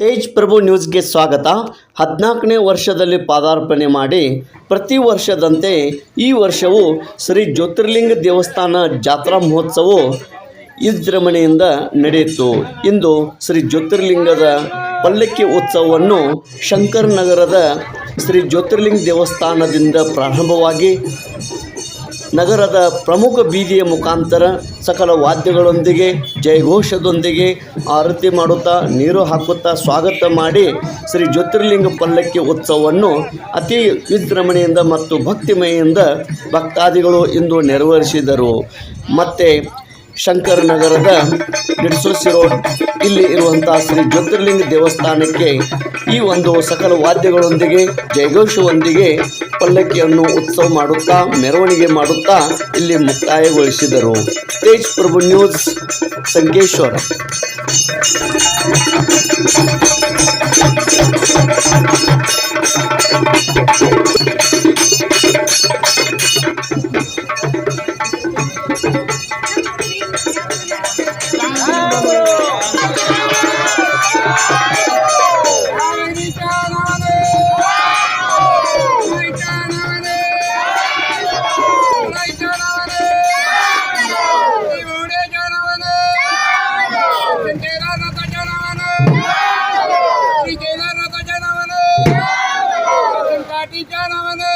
ತೇಜ್ ಪ್ರಭು ನ್ಯೂಸ್ಗೆ ಸ್ವಾಗತ. ಹದಿನಾಲ್ಕನೇ ವರ್ಷದಲ್ಲಿ ಪಾದಾರ್ಪಣೆ ಮಾಡಿ ಪ್ರತಿ ವರ್ಷದಂತೆ ಈ ವರ್ಷವೂ ಶ್ರೀ ಜ್ಯೋತಿರ್ಲಿಂಗ ದೇವಸ್ಥಾನ ಜಾತ್ರಾ ಮಹೋತ್ಸವವು ವಿಜೃಂಭಣೆಯಿಂದ ನಡೆಯಿತು. ಇಂದು ಶ್ರೀ ಜ್ಯೋತಿರ್ಲಿಂಗದ ಪಲ್ಲಕ್ಕಿ ಉತ್ಸವವನ್ನು ಶಂಕರ್ ನಗರದ ಶ್ರೀ ಜ್ಯೋತಿರ್ಲಿಂಗ ದೇವಸ್ಥಾನದಿಂದ ಪ್ರಾರಂಭವಾಗಿ ನಗರದ ಪ್ರಮುಖ ಬೀದಿಯ ಮುಖಾಂತರ ಸಕಲ ವಾದ್ಯಗಳೊಂದಿಗೆ, ಜಯಘೋಷದೊಂದಿಗೆ ಆರತಿ ಮಾಡುತ್ತಾ, ನೀರು ಹಾಕುತ್ತಾ ಸ್ವಾಗತ ಮಾಡಿ ಶ್ರೀ ಜ್ಯೋತಿರ್ಲಿಂಗ ಪಲ್ಲಕ್ಕಿ ಉತ್ಸವವನ್ನು ಅತಿ ವಿಜೃಂಭಣೆಯಿಂದ ಮತ್ತು ಭಕ್ತಿಮಯಿಂದ ಭಕ್ತಾದಿಗಳು ಇಂದು ನೆರವೇರಿಸಿದರು. ಮತ್ತು ಶಂಕರ್ ನಗರದ ಇಲ್ಲಿ ಇರುವಂಥ ಶ್ರೀ ಜ್ಯೋತಿರ್ಲಿಂಗ ದೇವಸ್ಥಾನಕ್ಕೆ ಈ ಒಂದು ಸಕಲ ವಾದ್ಯಗಳೊಂದಿಗೆ, ಜಯಘೋಷವೊಂದಿಗೆ ಪಲ್ಲಕ್ಕಿಯನ್ನು ಉತ್ಸವ ಮಾಡುತ್ತಾ ಮೆರವಣಿಗೆ ಮಾಡುತ್ತಾ ಇಲ್ಲಿ ಮುಕ್ತಾಯಗೊಳಿಸಿದರು. ತೇಜ್ ಪ್ರಭು ನ್ಯೂಸ್ ಸಂಕೇಶ್ವರ. காட்டி ஜானவனே